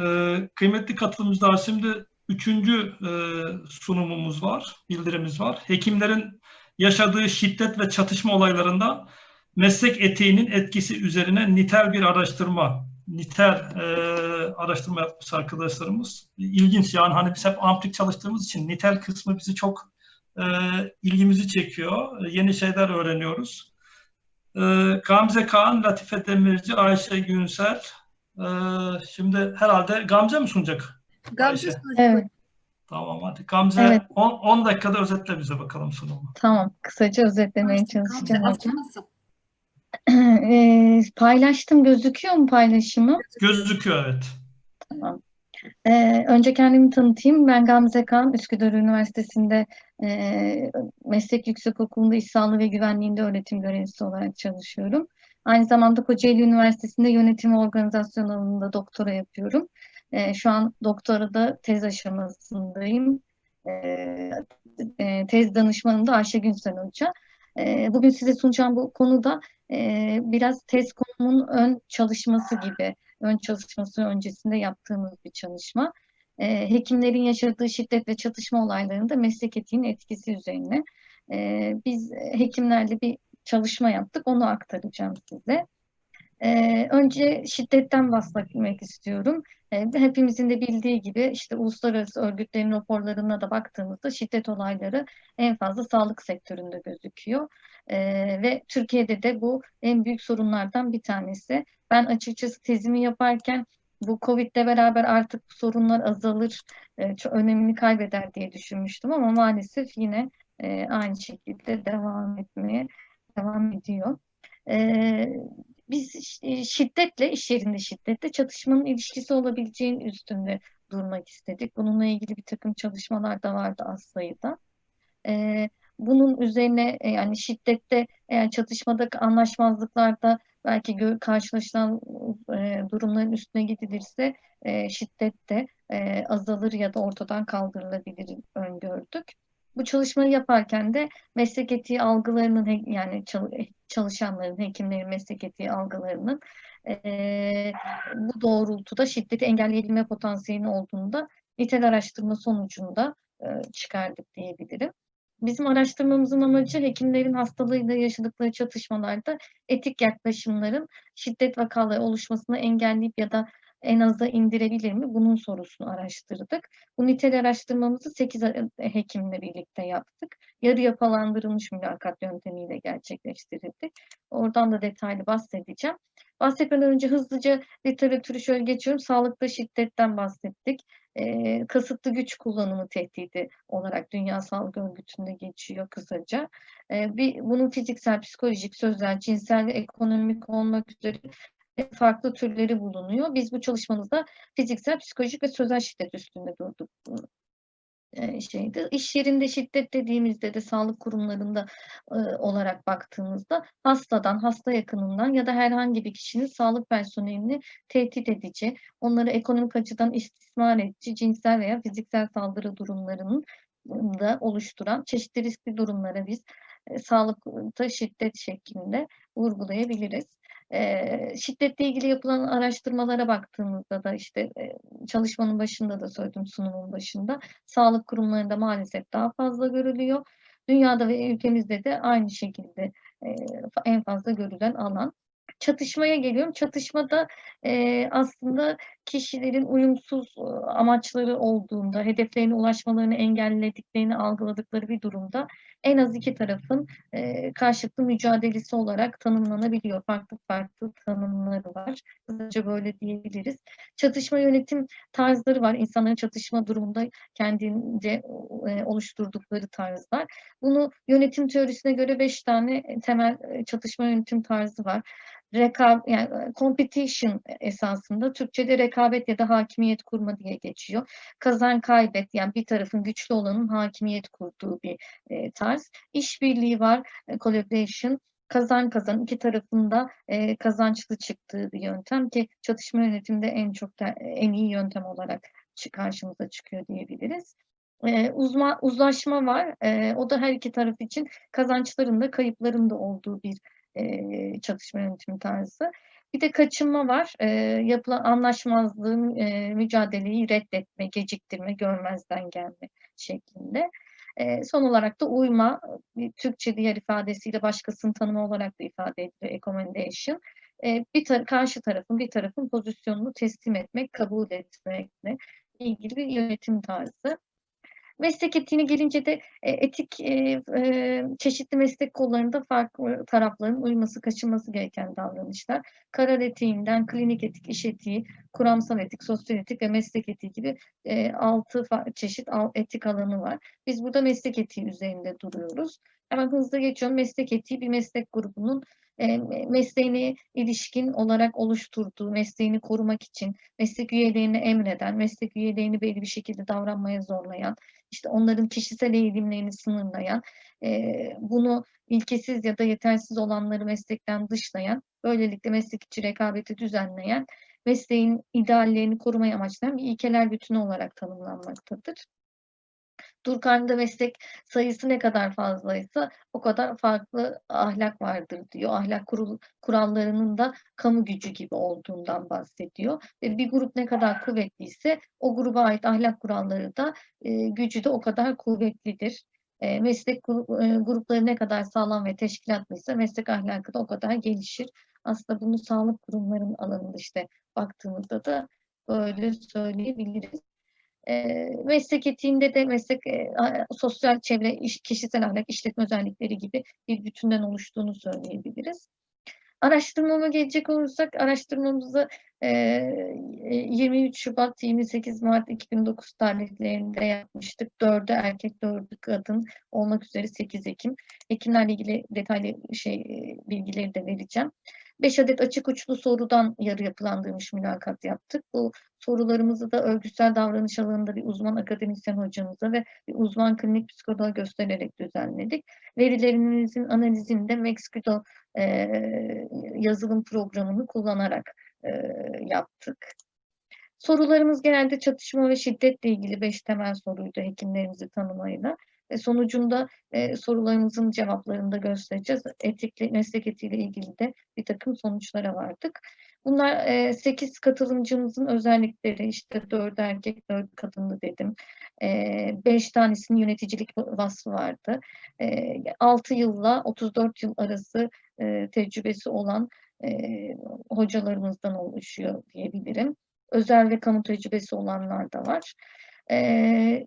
Ee, kıymetli katılımcılar şimdi üçüncü e, sunumumuz var, bildirimiz var. Hekimlerin yaşadığı şiddet ve çatışma olaylarında meslek etiğinin etkisi üzerine nitel bir araştırma, nitel e, araştırma yapmış arkadaşlarımız. İlginç yani hani biz hep amplik çalıştığımız için nitel kısmı bizi çok e, ilgimizi çekiyor. Yeni şeyler öğreniyoruz. E, Gamze Kaan, Latife Demirci, Ayşe Günsel. E, şimdi herhalde Gamze mi sunacak? Gamze Ayşe. sunacak. Evet, Tamam hadi. Gamze Evet. 10 dakikada özetle bize bakalım sunumu. tamam. Kısaca özetlemeye Gamze, çalışacağım Gamze, hocam. nasıl? Eee, paylaştım. Gözüküyor mu paylaşımı? Gözüküyor evet. Tamam. Eee, önce kendimi tanıtayım. Ben Gamze Kan, Üsküdar Üniversitesi'nde eee, Meslek Yüksekokulu'nda İş Sağlığı ve Güvenliğinde öğretim görevlisi olarak çalışıyorum. Aynı zamanda Kocaeli Üniversitesi'nde yönetim organizasyon alanında doktora yapıyorum. Eee, şu an doktora da tez aşamasındayım. Eee, e, tez danışmanım da Ayşe Günsel Hoca. Eee, bugün size sunacağım bu konuda eee, biraz tez konumunun ön çalışması gibi ön çalışması öncesinde yaptığımız bir çalışma. Ee, hekimlerin yaşadığı şiddet ve çatışma olaylarında meslek etiğinin etkisi üzerine. Ee, biz hekimlerle bir çalışma yaptık, onu aktaracağım size. Ee, önce şiddetten bahsetmek istiyorum. Ee, hepimizin de bildiği gibi işte uluslararası örgütlerin raporlarına da baktığımızda şiddet olayları en fazla sağlık sektöründe gözüküyor. Ee, ve Türkiye'de de bu en büyük sorunlardan bir tanesi. Ben açıkçası tezimi yaparken bu Covid'le beraber artık bu sorunlar azalır, e, çok önemini kaybeder diye düşünmüştüm ama maalesef yine e, aynı şekilde devam etmeye devam ediyor. E, biz şi- şiddetle, iş yerinde şiddetle çatışmanın ilişkisi olabileceğinin üstünde durmak istedik. Bununla ilgili bir takım çalışmalar da vardı az sayıda. E, bunun üzerine e, yani şiddette eğer çatışmadaki anlaşmazlıklarda belki karşılaşılan e, durumların üstüne gidilirse e, şiddet de e, azalır ya da ortadan kaldırılabilir öngördük. Bu çalışmayı yaparken de meslek etiği algılarının yani çal- çalışanların, hekimlerin meslek etiği algılarının e, bu doğrultuda şiddeti engelleyebilme potansiyeli olduğunda nitel araştırma sonucunda e, çıkardık diyebilirim. Bizim araştırmamızın amacı hekimlerin hastalığıyla yaşadıkları çatışmalarda etik yaklaşımların şiddet vakaları oluşmasını engelleyip ya da en aza indirebilir mi? Bunun sorusunu araştırdık. Bu nitel araştırmamızı 8 hekimle birlikte yaptık. Yarı yapılandırılmış mülakat yöntemiyle gerçekleştirildi. Oradan da detaylı bahsedeceğim. Bahsetmeden önce hızlıca literatürü şöyle geçiyorum. Sağlıkta şiddetten bahsettik. Ee, kasıtlı güç kullanımı tehdidi olarak Dünya Sağlık Örgütü'nde geçiyor kısaca. Ee, bir, bunun fiziksel, psikolojik, sözel, cinsel ekonomik olmak üzere farklı türleri bulunuyor. Biz bu çalışmamızda fiziksel, psikolojik ve sözel şiddet üstünde durduk. e, şeydi. İş yerinde şiddet dediğimizde de sağlık kurumlarında e, olarak baktığımızda hastadan, hasta yakınından ya da herhangi bir kişinin sağlık personelini tehdit edici, onları ekonomik açıdan istismar edici, cinsel veya fiziksel saldırı durumlarının da oluşturan çeşitli riskli durumlara biz e, sağlıkta şiddet şeklinde vurgulayabiliriz. Şiddetle ilgili yapılan araştırmalara baktığımızda da işte çalışmanın başında da söyledim sunumun başında sağlık kurumlarında maalesef daha fazla görülüyor. Dünyada ve ülkemizde de aynı şekilde en fazla görülen alan. Çatışmaya geliyorum. Çatışmada e, aslında kişilerin uyumsuz amaçları olduğunda, hedeflerine ulaşmalarını engellediklerini algıladıkları bir durumda en az iki tarafın e, karşılıklı mücadelesi olarak tanımlanabiliyor. Farklı farklı tanımları var. Kısaca böyle diyebiliriz. Çatışma yönetim tarzları var. İnsanların çatışma durumunda kendince e, oluşturdukları tarzlar. Bunu yönetim teorisine göre beş tane temel e, çatışma yönetim tarzı var. Rekab yani competition esasında Türkçe'de rekabet ya da hakimiyet kurma diye geçiyor. Kazan kaybet yani bir tarafın güçlü olanın hakimiyet kurduğu bir e, tarz. İşbirliği var, e, collaboration. Kazan kazan iki tarafında e, kazançlı çıktığı bir yöntem ki çatışma yönetiminde en çok da, en iyi yöntem olarak karşımıza çıkıyor diyebiliriz. E, uzma, uzlaşma var. E, o da her iki taraf için kazançların da kayıpların da olduğu bir e, çatışma yönetimi tarzı. Bir de kaçınma var. E, yapılan anlaşmazlığın e, mücadeleyi reddetme, geciktirme, görmezden gelme şeklinde. E, son olarak da uyma, Türkçe diğer ifadesiyle başkasının tanımı olarak da ifade ediliyor, accommodation. E, bir tar- karşı tarafın, bir tarafın pozisyonunu teslim etmek, kabul etmekle ilgili bir yönetim tarzı. Meslek etiğine gelince de e, etik e, e, çeşitli meslek kollarında farklı tarafların uyması, kaçınması gereken davranışlar. Karar etiğinden klinik etik, iş etiği, kuramsal etik, sosyal etik ve meslek etiği gibi e, altı fa- çeşit al- etik alanı var. Biz burada meslek etiği üzerinde duruyoruz. Hemen hızlı geçiyorum. Meslek etiği bir meslek grubunun mesleğine ilişkin olarak oluşturduğu, mesleğini korumak için meslek üyelerini emreden, meslek üyelerini belli bir şekilde davranmaya zorlayan, işte onların kişisel eğilimlerini sınırlayan, e, bunu ilkesiz ya da yetersiz olanları meslekten dışlayan, böylelikle meslek içi rekabeti düzenleyen, mesleğin ideallerini korumayı amaçlayan bir ilkeler bütünü olarak tanımlanmaktadır. Durkheim'de meslek sayısı ne kadar fazlaysa o kadar farklı ahlak vardır diyor. Ahlak kurul, kurallarının da kamu gücü gibi olduğundan bahsediyor. Ve bir grup ne kadar kuvvetliyse o gruba ait ahlak kuralları da e, gücü de o kadar kuvvetlidir. E, meslek e, grupları ne kadar sağlam ve teşkilatlıysa meslek ahlakı da o kadar gelişir. Aslında bunu sağlık kurumlarının alanında işte baktığımızda da böyle söyleyebiliriz. E, meslek etiğinde de meslek e, sosyal çevre, iş, kişisel ahlak, işletme özellikleri gibi bir bütünden oluştuğunu söyleyebiliriz. Araştırmama gelecek olursak araştırmamızı 23 Şubat 28 Mart 2009 tarihlerinde yapmıştık. 4'ü erkek, 4'ü kadın olmak üzere 8 Ekim. Hekimlerle ilgili detaylı şey e, bilgileri de vereceğim. 5 adet açık uçlu sorudan yarı yapılandırmış mülakat yaptık. Bu sorularımızı da örgütsel davranış alanında bir uzman akademisyen hocamıza ve bir uzman klinik psikoloğa göstererek düzenledik. Verilerimizin analizini de Mexcudo e, yazılım programını kullanarak e, yaptık. Sorularımız genelde çatışma ve şiddetle ilgili beş temel soruydu hekimlerimizi tanımayla. Ve sonucunda e, sorularımızın cevaplarını da göstereceğiz. Etikle, meslek etiğiyle ilgili de bir takım sonuçlara vardık. Bunlar e, 8 katılımcımızın özellikleri işte 4 erkek 4 kadınlı dedim. 5 tanesinin yöneticilik vasfı vardı. E, 6 yılla 34 yıl arası e, tecrübesi olan e, hocalarımızdan oluşuyor diyebilirim. Özel ve kamu tecrübesi olanlar da var. E,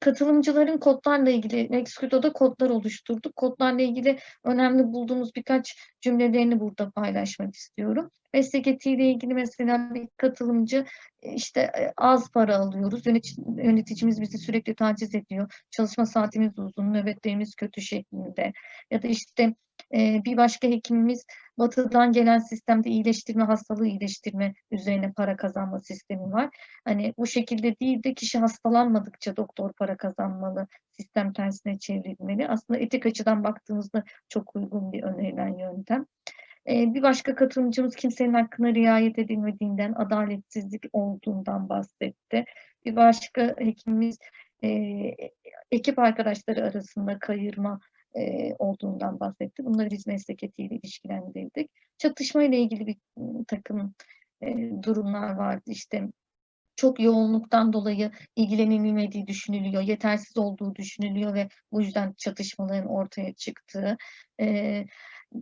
katılımcıların kodlarla ilgili Mexcudo'da kodlar oluşturduk. Kodlarla ilgili önemli bulduğumuz birkaç cümlelerini burada paylaşmak istiyorum. Meslek etiğiyle ilgili mesela bir katılımcı işte e, az para alıyoruz. Yönetici, yöneticimiz bizi sürekli taciz ediyor. Çalışma saatimiz uzun, nöbetlerimiz kötü şeklinde. Ya da işte bir başka hekimimiz batıdan gelen sistemde iyileştirme, hastalığı iyileştirme üzerine para kazanma sistemi var. Hani bu şekilde değil de kişi hastalanmadıkça doktor para kazanmalı, sistem tersine çevrilmeli. Aslında etik açıdan baktığımızda çok uygun bir önerilen yöntem. Bir başka katılımcımız kimsenin hakkına riayet edilmediğinden, adaletsizlik olduğundan bahsetti. Bir başka hekimimiz ekip arkadaşları arasında kayırma e, olduğundan bahsetti. Bunları biz meslek etiğiyle ilişkilendirdik. Çatışma ile ilgili bir takım e, durumlar vardı. İşte çok yoğunluktan dolayı ilgilenilmediği düşünülüyor, yetersiz olduğu düşünülüyor ve bu yüzden çatışmaların ortaya çıktığı. E,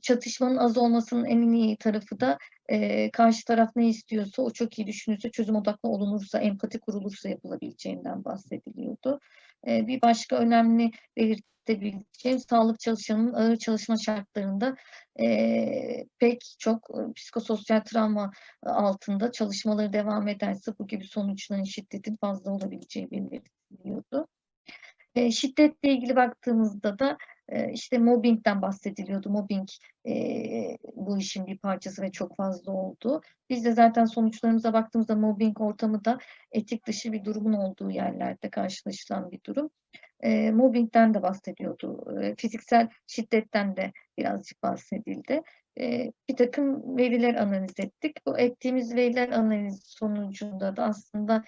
çatışmanın az olmasının en iyi tarafı da e, karşı taraf ne istiyorsa o çok iyi düşünürse, çözüm odaklı olunursa, empati kurulursa yapılabileceğinden bahsediliyordu. E, bir başka önemli belirtebileceğim sağlık çalışanının ağır çalışma şartlarında e, pek çok e, psikososyal travma altında çalışmaları devam ederse bu gibi sonuçların şiddetin fazla olabileceği belirtiliyordu. E, şiddetle ilgili baktığımızda da e, işte mobbingden bahsediliyordu. Mobbing e, bu işin bir parçası ve çok fazla oldu. Biz de zaten sonuçlarımıza baktığımızda mobbing ortamı da etik dışı bir durumun olduğu yerlerde karşılaşılan bir durum. E, mobbingden de bahsediyordu. E, fiziksel şiddetten de birazcık bahsedildi. E, bir takım veriler analiz ettik. Bu ettiğimiz veriler analiz sonucunda da aslında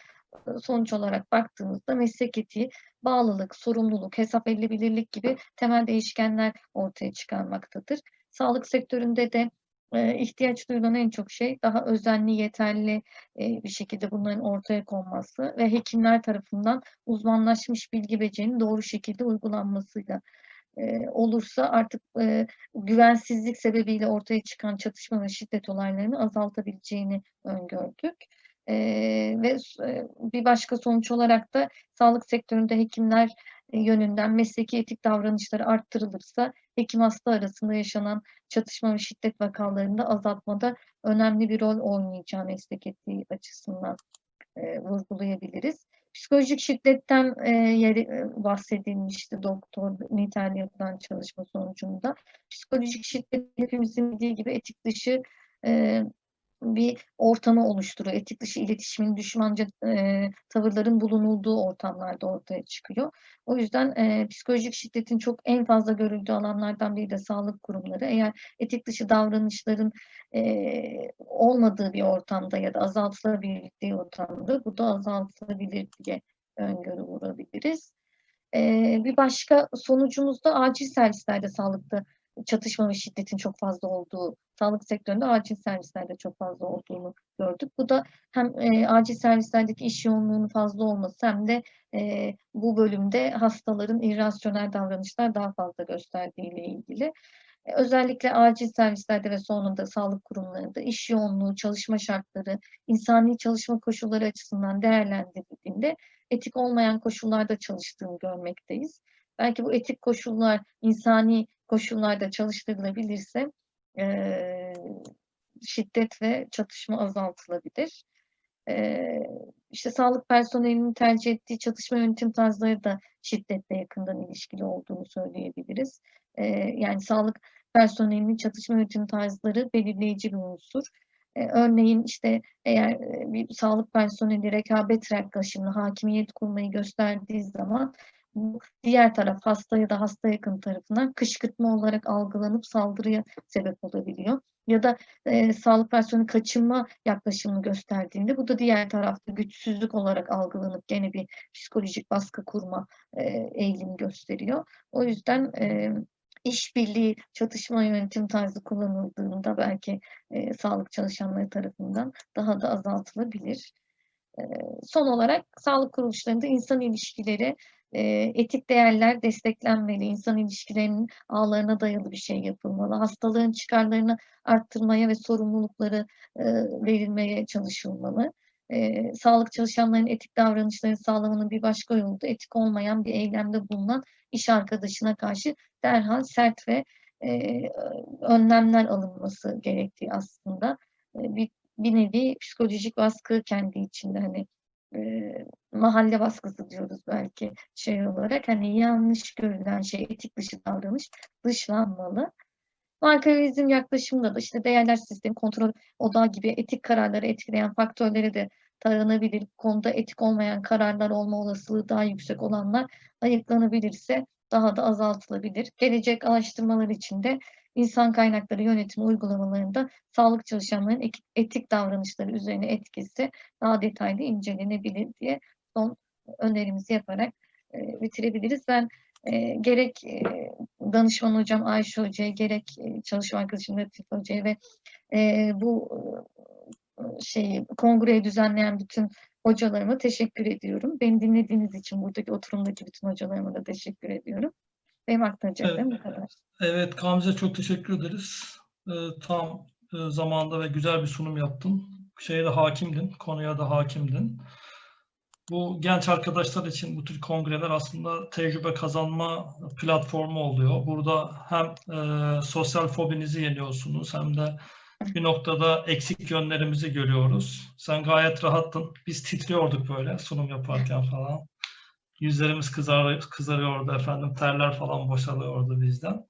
sonuç olarak baktığımızda meslek etiği bağlılık, sorumluluk, hesap edilebilirlik gibi temel değişkenler ortaya çıkarmaktadır. Sağlık sektöründe de e, ihtiyaç duyulan en çok şey daha özenli, yeterli e, bir şekilde bunların ortaya konması ve hekimler tarafından uzmanlaşmış bilgi becerinin doğru şekilde uygulanmasıyla e, olursa artık güvensizlik sebebiyle ortaya çıkan çatışma ve şiddet olaylarını azaltabileceğini öngördük. E, ve bir başka sonuç olarak da sağlık sektöründe hekimler e, yönünden mesleki etik davranışları arttırılırsa hekim hasta arasında yaşanan çatışma ve şiddet vakalarını da azaltmada önemli bir rol oynayacağı meslek etiği açısından e, vurgulayabiliriz. Psikolojik şiddetten e, yeri, e, bahsedilmişti doktor Nitel yapılan çalışma sonucunda. Psikolojik şiddet hepimizin bildiği gibi etik dışı e, bir ortamı oluşturuyor. Etik dışı iletişimin, düşmanca e, tavırların bulunulduğu ortamlarda ortaya çıkıyor. O yüzden e, psikolojik şiddetin çok en fazla görüldüğü alanlardan biri de sağlık kurumları. Eğer etik dışı davranışların e, olmadığı bir ortamda ya da azaltılabildiği ortamda bu da azaltılabilir diye öngörü vurabiliriz. E, bir başka sonucumuz da acil servislerde sağlıkta çatışma ve şiddetin çok fazla olduğu, sağlık sektöründe acil servislerde çok fazla olduğunu gördük. Bu da hem e, acil servislerdeki iş yoğunluğunun fazla olması hem de e, bu bölümde hastaların irrasyonel davranışlar daha fazla gösterdiğiyle ilgili. E, özellikle acil servislerde ve sonunda sağlık kurumlarında iş yoğunluğu, çalışma şartları, insani çalışma koşulları açısından değerlendirildiğinde etik olmayan koşullarda çalıştığını görmekteyiz. Belki bu etik koşullar insani koşullarda çalıştırılabilirse e, şiddet ve çatışma azaltılabilir. E, işte sağlık personelinin tercih ettiği çatışma yönetim tarzları da şiddetle yakından ilişkili olduğunu söyleyebiliriz. E, yani sağlık personelinin çatışma yönetim tarzları belirleyici bir unsur. E, örneğin işte eğer bir sağlık personeli rekabet yaklaşımını, hakimiyet kurmayı gösterdiği zaman diğer taraf hasta ya da hasta yakın tarafından kışkırtma olarak algılanıp saldırıya sebep olabiliyor. Ya da e, sağlık personeli kaçınma yaklaşımını gösterdiğinde bu da diğer tarafta güçsüzlük olarak algılanıp gene bir psikolojik baskı kurma e, eğilimi gösteriyor. O yüzden e, işbirliği, çatışma yönetim tarzı kullanıldığında belki e, sağlık çalışanları tarafından daha da azaltılabilir. E, son olarak sağlık kuruluşlarında insan ilişkileri e, etik değerler desteklenmeli, insan ilişkilerinin ağlarına dayalı bir şey yapılmalı, hastalığın çıkarlarını arttırmaya ve sorumlulukları e, verilmeye çalışılmalı. E, sağlık çalışanlarının etik davranışlarını sağlamanın bir başka yolu da etik olmayan bir eylemde bulunan iş arkadaşına karşı derhal sert ve e, önlemler alınması gerektiği aslında. E, bir, bir nevi psikolojik baskı kendi içinde hani e, mahalle baskısı diyoruz belki şey olarak hani yanlış görülen şey etik dışı davranış dışlanmalı. Markavizm yaklaşımında da işte değerler sistemi, kontrol odağı gibi etik kararları etkileyen faktörleri de taranabilir. Konuda etik olmayan kararlar olma olasılığı daha yüksek olanlar ayıklanabilirse daha da azaltılabilir. Gelecek araştırmalar için de insan kaynakları yönetimi uygulamalarında sağlık çalışanlarının etik davranışları üzerine etkisi daha detaylı incelenebilir diye son önerimizi yaparak e, bitirebiliriz. Ben e, gerek e, danışman hocam Ayşe Hoca'ya gerek e, çalışma arkadaşım Latif Hoca'ya ve bu e, şeyi kongreyi düzenleyen bütün hocalarıma teşekkür ediyorum. Beni dinlediğiniz için buradaki oturumdaki bütün hocalarıma da teşekkür ediyorum. Benim aktaracaklarım Evet. bu kadar. Evet Gamze çok teşekkür ederiz. Ee, tam e, zamanda ve güzel bir sunum yaptın. Şeye de hakimdin, konuya da hakimdin. Bu genç arkadaşlar için bu tür kongreler aslında tecrübe kazanma platformu oluyor. Burada hem e, sosyal fobinizi yeniyorsunuz hem de bir noktada eksik yönlerimizi görüyoruz. Sen gayet rahattın. Biz titriyorduk böyle sunum yaparken falan. Yüzlerimiz kızar, kızarıyordu efendim. Terler falan boşalıyordu bizden.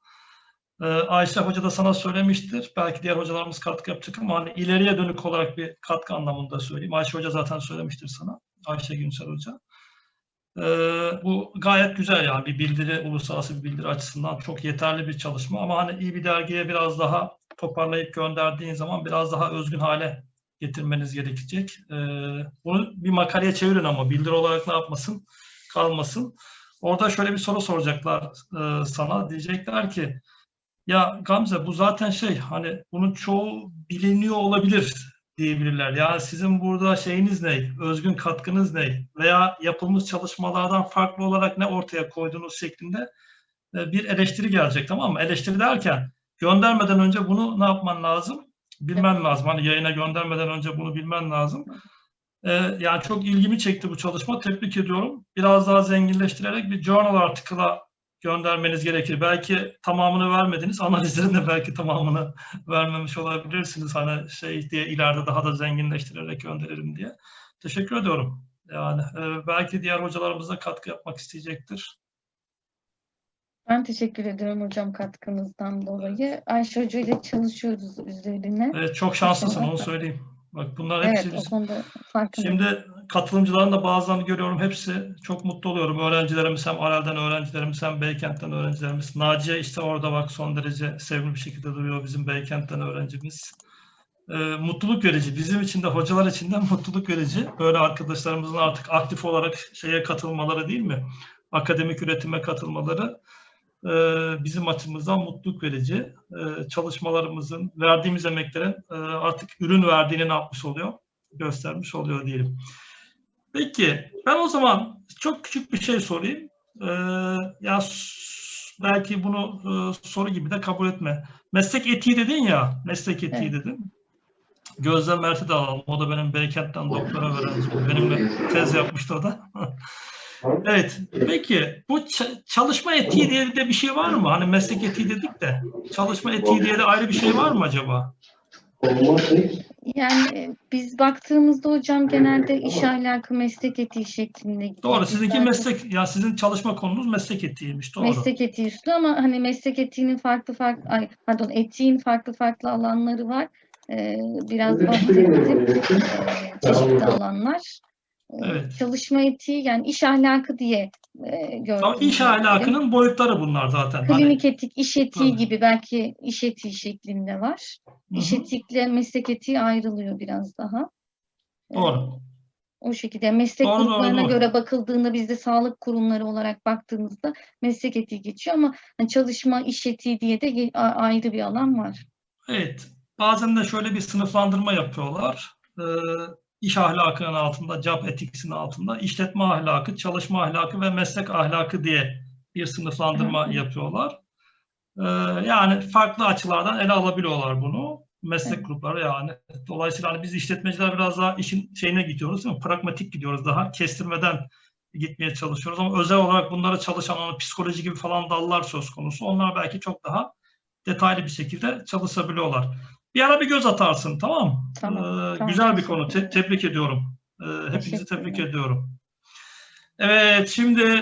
Ee, Ayşe Hoca da sana söylemiştir. Belki diğer hocalarımız katkı yapacak ama hani ileriye dönük olarak bir katkı anlamında söyleyeyim. Ayşe Hoca zaten söylemiştir sana. Ayşe Günsel Hoca. Ee, bu gayet güzel yani bir bildiri, uluslararası bir bildiri açısından çok yeterli bir çalışma. Ama hani iyi bir dergiye biraz daha toparlayıp gönderdiğin zaman biraz daha özgün hale getirmeniz gerekecek. Ee, bunu bir makaleye çevirin ama bildiri olarak ne yapmasın? Kalmasın. Orada şöyle bir soru soracaklar e, sana. Diyecekler ki Ya Gamze bu zaten şey hani bunun çoğu biliniyor olabilir diyebilirler. Ya sizin burada şeyiniz ne? Özgün katkınız ne? Veya yapılmış çalışmalardan farklı olarak ne ortaya koyduğunuz şeklinde e, bir eleştiri gelecek tamam mı? Eleştiri derken göndermeden önce bunu ne yapman lazım? Bilmen lazım. Hani yayına göndermeden önce bunu bilmen lazım. E, yani çok ilgimi çekti bu çalışma. Tebrik ediyorum. Biraz daha zenginleştirerek bir journal article'a göndermeniz gerekir. Belki tamamını vermediniz. Analizlerin de belki tamamını vermemiş olabilirsiniz. Hani şey diye ileride daha da zenginleştirerek gönderirim diye. Teşekkür ediyorum. Yani e, belki diğer hocalarımız da katkı yapmak isteyecektir. Ben teşekkür ediyorum hocam katkınızdan dolayı. Ayşe Hoca ile çalışıyoruz üzerine. Evet, çok şanslısın onu söyleyeyim. Bak bunlar hepsi Evet, farkındayım. Şimdi katılımcıların da bazılarını görüyorum. Hepsi çok mutlu oluyorum. Öğrencilerimiz hem Arel'den öğrencilerimiz hem Beykent'ten öğrencilerimiz. Naciye işte orada bak son derece sevimli bir şekilde duruyor bizim Beykent'ten öğrencimiz. Ee, mutluluk verici. Bizim için de hocalar için de mutluluk verici. Böyle arkadaşlarımızın artık aktif olarak şeye katılmaları değil mi? Akademik üretime katılmaları e, bizim açımızdan mutluluk verici. E, çalışmalarımızın, verdiğimiz emeklerin e, artık ürün verdiğini ne yapmış oluyor? göstermiş oluyor diyelim. Peki ben o zaman çok küçük bir şey sorayım. Ee, ya belki bunu e, soru gibi de kabul etme. Meslek etiği dedin ya, meslek etiği Evet. dedin. Gözlem Mert'i de alalım. O da benim Beykent'ten doktora öğrencim. Benimle tez yapmıştı o da. evet. Peki bu çalışma etiği diye de bir şey var mı? Hani meslek etiği dedik de çalışma etiği diye de ayrı bir şey var mı acaba? Yani e, biz baktığımızda hocam genelde iş ahlakı meslek etiği şeklinde gidiyor. Doğru. Sizinki zaten meslek, ya sizin çalışma konunuz meslek etiğiymiş. Doğru. meslek etiği üstü ama hani meslek etiğinin farklı farklı ay pardon etiğin farklı farklı alanları var. Ee, biraz bahsettim. Ee, çeşitli alanlar. Ee, Evet. Çalışma etiği yani iş ahlakı diye e, gördüm. Ama iş ahlakının boyutları bunlar zaten. Hani- Klinik etik, iş etiği Tabii. gibi belki iş etiği şeklinde var. Hı İş hı, etikle meslek etiği ayrılıyor biraz daha. Ee, Doğru. O şekilde meslek Doğru, doğru, gruplarına doğru. göre bakıldığında bizde sağlık kurumları olarak baktığımızda meslek etiği geçiyor ama hani çalışma iş etiği diye de ayrı bir alan var. Evet. Bazen de şöyle bir sınıflandırma yapıyorlar. Ee, iş ahlakının altında, job ethics'in altında işletme ahlakı, çalışma ahlakı ve meslek ahlakı diye bir sınıflandırma yapıyorlar. Ee, yani farklı açılardan ele alabiliyorlar bunu. Meslek Evet. grupları yani. Dolayısıyla hani biz işletmeciler biraz daha işin şeyine gidiyoruz değil mi? Pragmatik gidiyoruz daha. Kestirmeden gitmeye çalışıyoruz ama özel olarak bunlara çalışan psikoloji gibi falan dallar söz konusu. Onlar belki çok daha detaylı bir şekilde çalışabiliyorlar. Bir ara bir göz atarsın tamam mı? Tamam, Ee, tamam, güzel bir konu. Te- tebrik ediyorum. Ee, hepinizi tebrik ediyorum. Evet şimdi